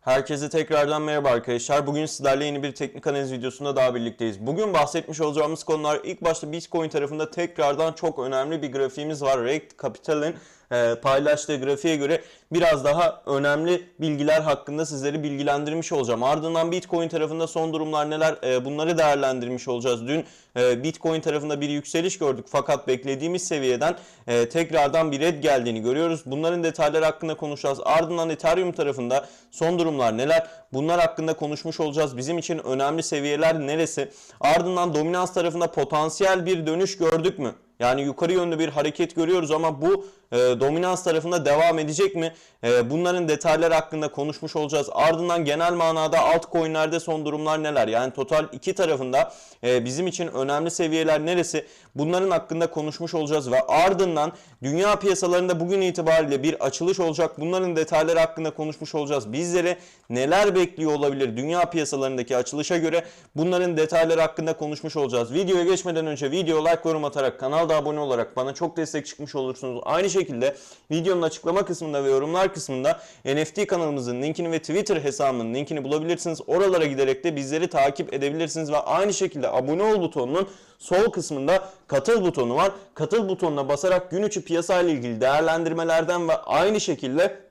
Herkese tekrardan merhaba arkadaşlar. Bugün sizlerle yeni bir teknik analiz videosunda daha birlikteyiz. Bugün bahsetmiş olacağımız konular ilk başta Bitcoin tarafında tekrardan çok önemli bir grafiğimiz var. Rekt Capital'in paylaştığı grafiğe göre biraz daha önemli bilgiler hakkında sizleri bilgilendirmiş olacağım. Ardından Bitcoin tarafında son durumlar neler e, bunları değerlendirmiş olacağız. Dün e, Bitcoin tarafında bir yükseliş gördük fakat beklediğimiz seviyeden e, tekrardan bir red geldiğini görüyoruz. Bunların detayları hakkında konuşacağız. Ardından Ethereum tarafında son durumlar neler? Bunlar hakkında konuşmuş olacağız. Bizim için önemli seviyeler neresi? Ardından dominans tarafında potansiyel bir dönüş gördük mü? Yani yukarı yönlü bir hareket görüyoruz ama bu e, dominans tarafında devam edecek mi? E, bunların detayları hakkında konuşmuş olacağız. Ardından genel manada altcoin'lerde son durumlar neler? Yani total iki tarafında e, bizim için önemli seviyeler neresi? Bunların hakkında konuşmuş olacağız ve ardından dünya piyasalarında bugün itibariyle bir açılış olacak. Bunların detayları hakkında konuşmuş olacağız. Bizleri neler bekliyor olabilir dünya piyasalarındaki açılışa göre bunların detayları hakkında konuşmuş olacağız. Videoya geçmeden önce video like yorum atarak kanalda abone olarak bana çok destek çıkmış olursunuz. Aynı şekilde videonun açıklama kısmında ve yorumlar kısmında NFT kanalımızın linkini ve Twitter hesabımın linkini bulabilirsiniz. Oralara giderek de bizleri takip edebilirsiniz ve aynı şekilde abone ol butonunun sol kısmında katıl butonu var. Katıl butonuna basarak gün içi piyasa ile ilgili değerlendirmelerden ve aynı şekilde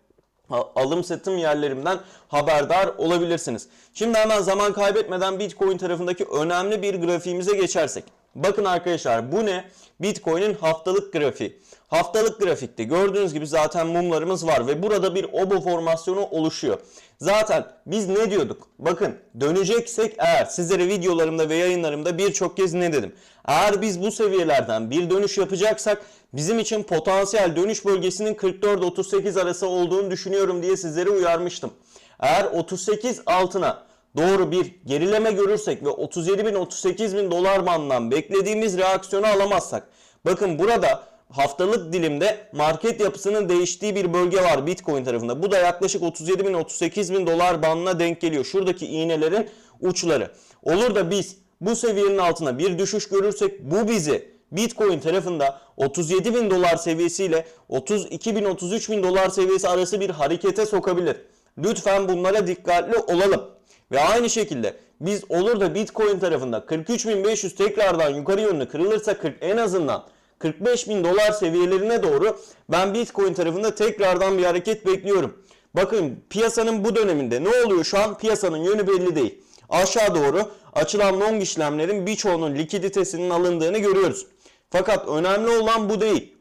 alım satım yerlerimden haberdar olabilirsiniz. Şimdi hemen zaman kaybetmeden Bitcoin tarafındaki önemli bir grafiğimize geçersek. Bakın arkadaşlar bu ne? Bitcoin'in haftalık grafiği. Haftalık grafikte gördüğünüz gibi zaten mumlarımız var ve burada bir obo formasyonu oluşuyor. Zaten biz ne diyorduk? Bakın döneceksek eğer sizlere videolarımda ve yayınlarımda birçok kez ne dedim? Eğer biz bu seviyelerden bir dönüş yapacaksak bizim için potansiyel dönüş bölgesinin 44-38 arası olduğunu düşünüyorum diye sizleri uyarmıştım. Eğer 38 altına doğru bir gerileme görürsek ve 37 bin 38 bin dolar bandından beklediğimiz reaksiyonu alamazsak bakın burada haftalık dilimde market yapısının değiştiği bir bölge var Bitcoin tarafında. Bu da yaklaşık 37 bin 38 bin dolar bandına denk geliyor. Şuradaki iğnelerin uçları. Olur da biz bu seviyenin altına bir düşüş görürsek bu bizi Bitcoin tarafında 37 bin dolar seviyesiyle 32 bin 33 bin dolar seviyesi arası bir harekete sokabilir. Lütfen bunlara dikkatli olalım. Ve aynı şekilde biz olur da Bitcoin tarafında 43.500 tekrardan yukarı yönlü kırılırsa 40 en azından 45.000 dolar seviyelerine doğru ben Bitcoin tarafında tekrardan bir hareket bekliyorum. Bakın piyasanın bu döneminde ne oluyor şu an? Piyasanın yönü belli değil. Aşağı doğru açılan long işlemlerin birçoğunun likiditesinin alındığını görüyoruz. Fakat önemli olan bu değil.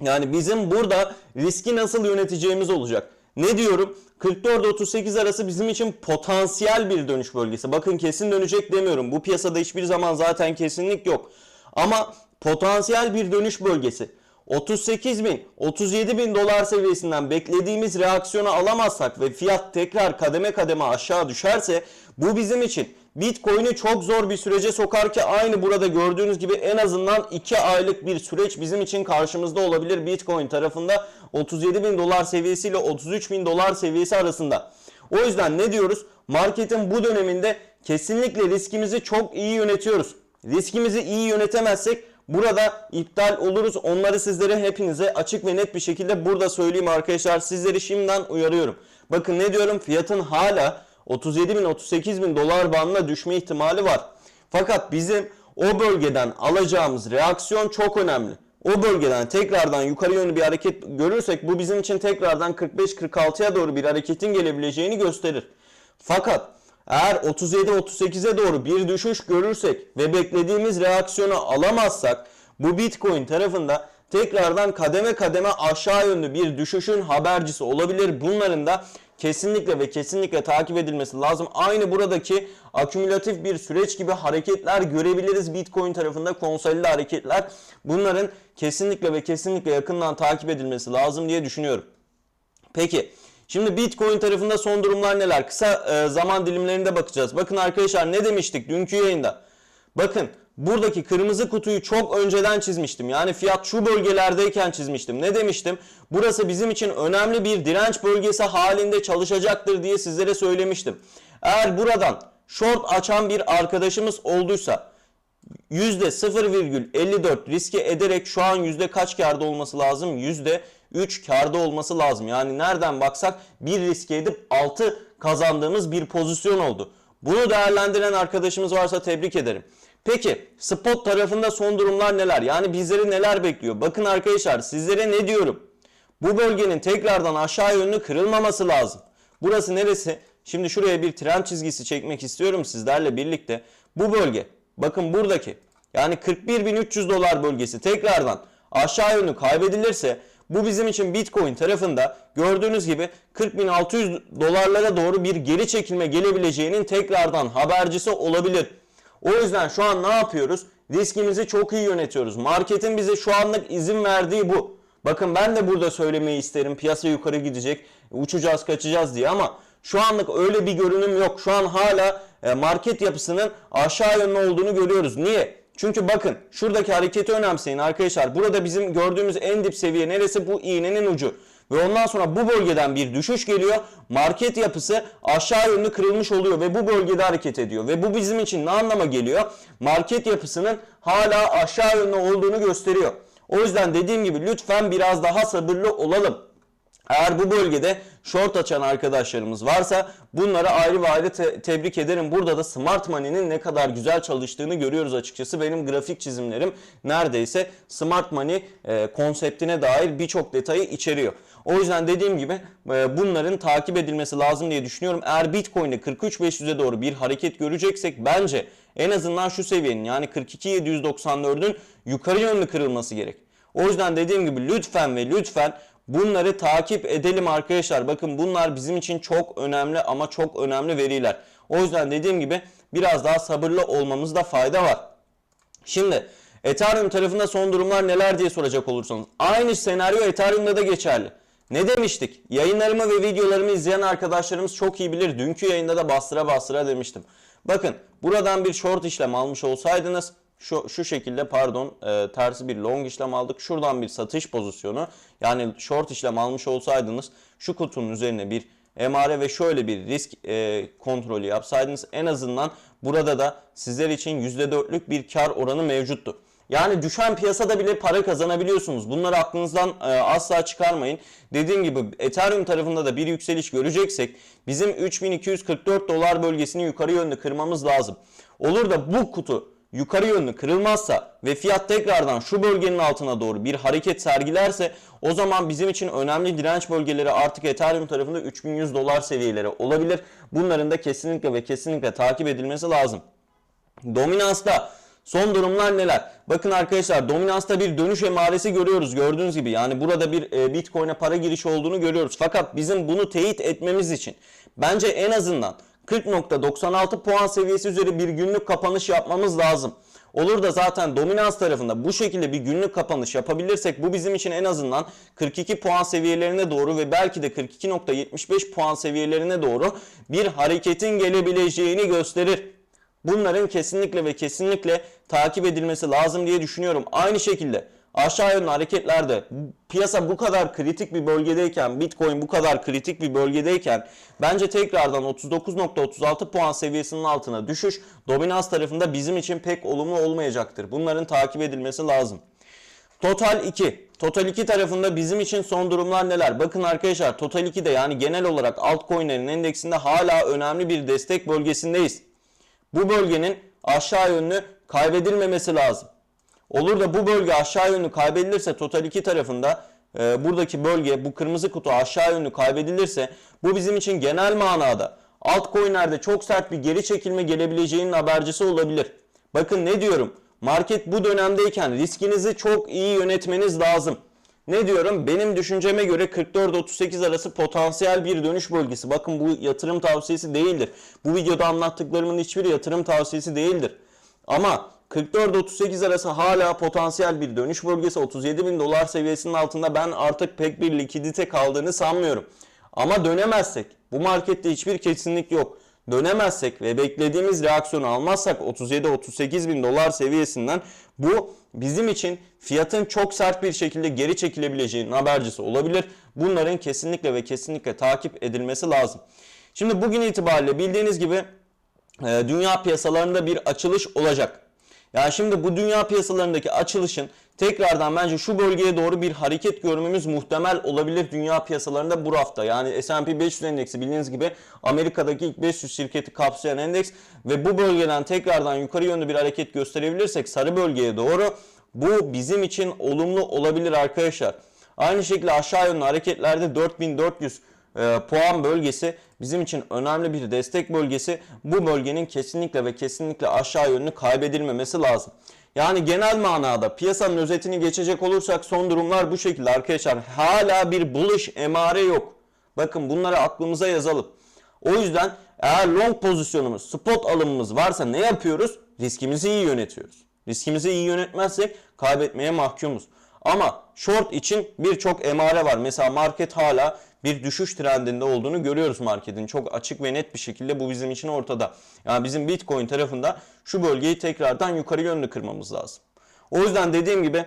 Yani bizim burada riski nasıl yöneteceğimiz olacak. Ne diyorum? 44-38 arası bizim için potansiyel bir dönüş bölgesi. Bakın kesin dönecek demiyorum. Bu piyasada hiçbir zaman zaten kesinlik yok. Ama potansiyel bir dönüş bölgesi. 38 bin, 37 bin dolar seviyesinden beklediğimiz reaksiyonu alamazsak ve fiyat tekrar kademe kademe aşağı düşerse bu bizim için Bitcoin'i çok zor bir sürece sokar ki aynı burada gördüğünüz gibi en azından 2 aylık bir süreç bizim için karşımızda olabilir Bitcoin tarafında 37 bin dolar seviyesiyle 33 bin dolar seviyesi arasında. O yüzden ne diyoruz? Marketin bu döneminde kesinlikle riskimizi çok iyi yönetiyoruz. Riskimizi iyi yönetemezsek burada iptal oluruz. Onları sizlere hepinize açık ve net bir şekilde burada söyleyeyim arkadaşlar. Sizleri şimdiden uyarıyorum. Bakın ne diyorum? Fiyatın hala 37 bin 38 bin dolar bandına düşme ihtimali var. Fakat bizim o bölgeden alacağımız reaksiyon çok önemli. O bölgeden tekrardan yukarı yönlü bir hareket görürsek bu bizim için tekrardan 45-46'ya doğru bir hareketin gelebileceğini gösterir. Fakat eğer 37-38'e doğru bir düşüş görürsek ve beklediğimiz reaksiyonu alamazsak bu Bitcoin tarafında tekrardan kademe kademe aşağı yönlü bir düşüşün habercisi olabilir. Bunların da kesinlikle ve kesinlikle takip edilmesi lazım. Aynı buradaki akümülatif bir süreç gibi hareketler görebiliriz Bitcoin tarafında konsolide hareketler. Bunların kesinlikle ve kesinlikle yakından takip edilmesi lazım diye düşünüyorum. Peki Şimdi Bitcoin tarafında son durumlar neler? Kısa e, zaman dilimlerinde bakacağız. Bakın arkadaşlar ne demiştik dünkü yayında? Bakın buradaki kırmızı kutuyu çok önceden çizmiştim. Yani fiyat şu bölgelerdeyken çizmiştim. Ne demiştim? Burası bizim için önemli bir direnç bölgesi halinde çalışacaktır diye sizlere söylemiştim. Eğer buradan short açan bir arkadaşımız olduysa %0,54 riske ederek şu an yüzde kaç karda olması lazım? Yüzde 3 karda olması lazım. Yani nereden baksak bir riske edip 6 kazandığımız bir pozisyon oldu. Bunu değerlendiren arkadaşımız varsa tebrik ederim. Peki spot tarafında son durumlar neler? Yani bizleri neler bekliyor? Bakın arkadaşlar sizlere ne diyorum? Bu bölgenin tekrardan aşağı yönlü kırılmaması lazım. Burası neresi? Şimdi şuraya bir trend çizgisi çekmek istiyorum sizlerle birlikte. Bu bölge bakın buradaki yani 41.300 dolar bölgesi tekrardan aşağı yönlü kaybedilirse bu bizim için Bitcoin tarafında gördüğünüz gibi 40.600 dolarlara doğru bir geri çekilme gelebileceğinin tekrardan habercisi olabilir. O yüzden şu an ne yapıyoruz? Riskimizi çok iyi yönetiyoruz. Marketin bize şu anlık izin verdiği bu. Bakın ben de burada söylemeyi isterim. Piyasa yukarı gidecek, uçacağız, kaçacağız diye ama şu anlık öyle bir görünüm yok. Şu an hala e, market yapısının aşağı yönlü olduğunu görüyoruz. Niye? Çünkü bakın şuradaki hareketi önemseyin arkadaşlar. Burada bizim gördüğümüz en dip seviye neresi? Bu iğnenin ucu. Ve ondan sonra bu bölgeden bir düşüş geliyor. Market yapısı aşağı yönlü kırılmış oluyor ve bu bölgede hareket ediyor. Ve bu bizim için ne anlama geliyor? Market yapısının hala aşağı yönlü olduğunu gösteriyor. O yüzden dediğim gibi lütfen biraz daha sabırlı olalım. Eğer bu bölgede short açan arkadaşlarımız varsa bunları ayrı ve ayrı te- tebrik ederim. Burada da Smart Money'nin ne kadar güzel çalıştığını görüyoruz açıkçası. Benim grafik çizimlerim neredeyse Smart Money e, konseptine dair birçok detayı içeriyor. O yüzden dediğim gibi e, bunların takip edilmesi lazım diye düşünüyorum. Eğer Bitcoin'de 43.500'e doğru bir hareket göreceksek bence en azından şu seviyenin yani 42.794'ün yukarı yönlü kırılması gerek. O yüzden dediğim gibi lütfen ve lütfen bunları takip edelim arkadaşlar. Bakın bunlar bizim için çok önemli ama çok önemli veriler. O yüzden dediğim gibi biraz daha sabırlı olmamızda fayda var. Şimdi Ethereum tarafında son durumlar neler diye soracak olursanız. Aynı senaryo Ethereum'da da geçerli. Ne demiştik? Yayınlarımı ve videolarımı izleyen arkadaşlarımız çok iyi bilir. Dünkü yayında da bastıra bastıra demiştim. Bakın buradan bir short işlem almış olsaydınız şu, şu şekilde pardon e, tersi bir long işlem aldık. Şuradan bir satış pozisyonu yani short işlem almış olsaydınız şu kutunun üzerine bir emare ve şöyle bir risk e, kontrolü yapsaydınız en azından burada da sizler için %4'lük bir kar oranı mevcuttu. Yani düşen piyasada bile para kazanabiliyorsunuz. Bunları aklınızdan e, asla çıkarmayın. Dediğim gibi Ethereum tarafında da bir yükseliş göreceksek bizim 3244 dolar bölgesini yukarı yönlü kırmamız lazım. Olur da bu kutu yukarı yönlü kırılmazsa ve fiyat tekrardan şu bölgenin altına doğru bir hareket sergilerse o zaman bizim için önemli direnç bölgeleri artık Ethereum tarafında 3100 dolar seviyeleri olabilir. Bunların da kesinlikle ve kesinlikle takip edilmesi lazım. Dominansta son durumlar neler? Bakın arkadaşlar dominansta bir dönüş emaresi görüyoruz gördüğünüz gibi. Yani burada bir e, Bitcoin'e para girişi olduğunu görüyoruz. Fakat bizim bunu teyit etmemiz için bence en azından 40.96 puan seviyesi üzeri bir günlük kapanış yapmamız lazım. Olur da zaten dominans tarafında bu şekilde bir günlük kapanış yapabilirsek bu bizim için en azından 42 puan seviyelerine doğru ve belki de 42.75 puan seviyelerine doğru bir hareketin gelebileceğini gösterir. Bunların kesinlikle ve kesinlikle takip edilmesi lazım diye düşünüyorum. Aynı şekilde aşağı yönlü hareketlerde piyasa bu kadar kritik bir bölgedeyken, Bitcoin bu kadar kritik bir bölgedeyken bence tekrardan 39.36 puan seviyesinin altına düşüş dominans tarafında bizim için pek olumlu olmayacaktır. Bunların takip edilmesi lazım. Total 2. Total 2 tarafında bizim için son durumlar neler? Bakın arkadaşlar Total 2'de yani genel olarak altcoin'lerin endeksinde hala önemli bir destek bölgesindeyiz. Bu bölgenin aşağı yönlü kaybedilmemesi lazım. Olur da bu bölge aşağı yönlü kaybedilirse Total 2 tarafında e, buradaki bölge bu kırmızı kutu aşağı yönlü kaybedilirse bu bizim için genel manada altcoin'lerde çok sert bir geri çekilme gelebileceğinin habercisi olabilir. Bakın ne diyorum? Market bu dönemdeyken riskinizi çok iyi yönetmeniz lazım. Ne diyorum? Benim düşünceme göre 44-38 arası potansiyel bir dönüş bölgesi. Bakın bu yatırım tavsiyesi değildir. Bu videoda anlattıklarımın hiçbiri yatırım tavsiyesi değildir. Ama 44-38 arası hala potansiyel bir dönüş bölgesi. 37 bin dolar seviyesinin altında ben artık pek bir likidite kaldığını sanmıyorum. Ama dönemezsek, bu markette hiçbir kesinlik yok. Dönemezsek ve beklediğimiz reaksiyonu almazsak 37-38 bin dolar seviyesinden bu bizim için fiyatın çok sert bir şekilde geri çekilebileceğinin habercisi olabilir. Bunların kesinlikle ve kesinlikle takip edilmesi lazım. Şimdi bugün itibariyle bildiğiniz gibi e, dünya piyasalarında bir açılış olacak. Yani şimdi bu dünya piyasalarındaki açılışın tekrardan bence şu bölgeye doğru bir hareket görmemiz muhtemel olabilir dünya piyasalarında bu hafta. Yani S&P 500 endeksi bildiğiniz gibi Amerika'daki ilk 500 şirketi kapsayan endeks ve bu bölgeden tekrardan yukarı yönlü bir hareket gösterebilirsek sarı bölgeye doğru bu bizim için olumlu olabilir arkadaşlar. Aynı şekilde aşağı yönlü hareketlerde 4400 e, puan bölgesi bizim için önemli bir destek bölgesi. Bu bölgenin kesinlikle ve kesinlikle aşağı yönlü kaybedilmemesi lazım. Yani genel manada piyasanın özetini geçecek olursak son durumlar bu şekilde arkadaşlar. Hala bir bullish emare yok. Bakın bunları aklımıza yazalım. O yüzden eğer long pozisyonumuz, spot alımımız varsa ne yapıyoruz? Riskimizi iyi yönetiyoruz. Riskimizi iyi yönetmezsek kaybetmeye mahkumuz. Ama short için birçok emare var. Mesela market hala bir düşüş trendinde olduğunu görüyoruz marketin. Çok açık ve net bir şekilde bu bizim için ortada. Yani bizim Bitcoin tarafında şu bölgeyi tekrardan yukarı yönlü kırmamız lazım. O yüzden dediğim gibi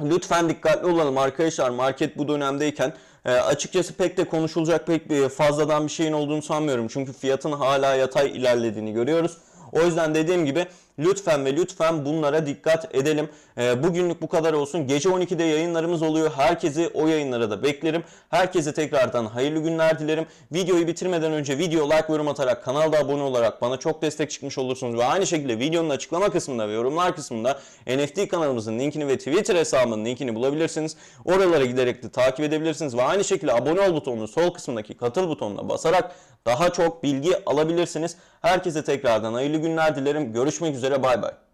lütfen dikkatli olalım arkadaşlar market bu dönemdeyken. E, açıkçası pek de konuşulacak pek bir fazladan bir şeyin olduğunu sanmıyorum. Çünkü fiyatın hala yatay ilerlediğini görüyoruz. O yüzden dediğim gibi lütfen ve lütfen bunlara dikkat edelim. Ee, bugünlük bu kadar olsun. Gece 12'de yayınlarımız oluyor. Herkesi o yayınlara da beklerim. Herkese tekrardan hayırlı günler dilerim. Videoyu bitirmeden önce video like yorum atarak kanalda abone olarak bana çok destek çıkmış olursunuz. Ve aynı şekilde videonun açıklama kısmında ve yorumlar kısmında NFT kanalımızın linkini ve Twitter hesabımın linkini bulabilirsiniz. Oralara giderek de takip edebilirsiniz. Ve aynı şekilde abone ol butonunun sol kısmındaki katıl butonuna basarak daha çok bilgi alabilirsiniz. Herkese tekrardan hayırlı günler dilerim. Görüşmek üzere bay bay.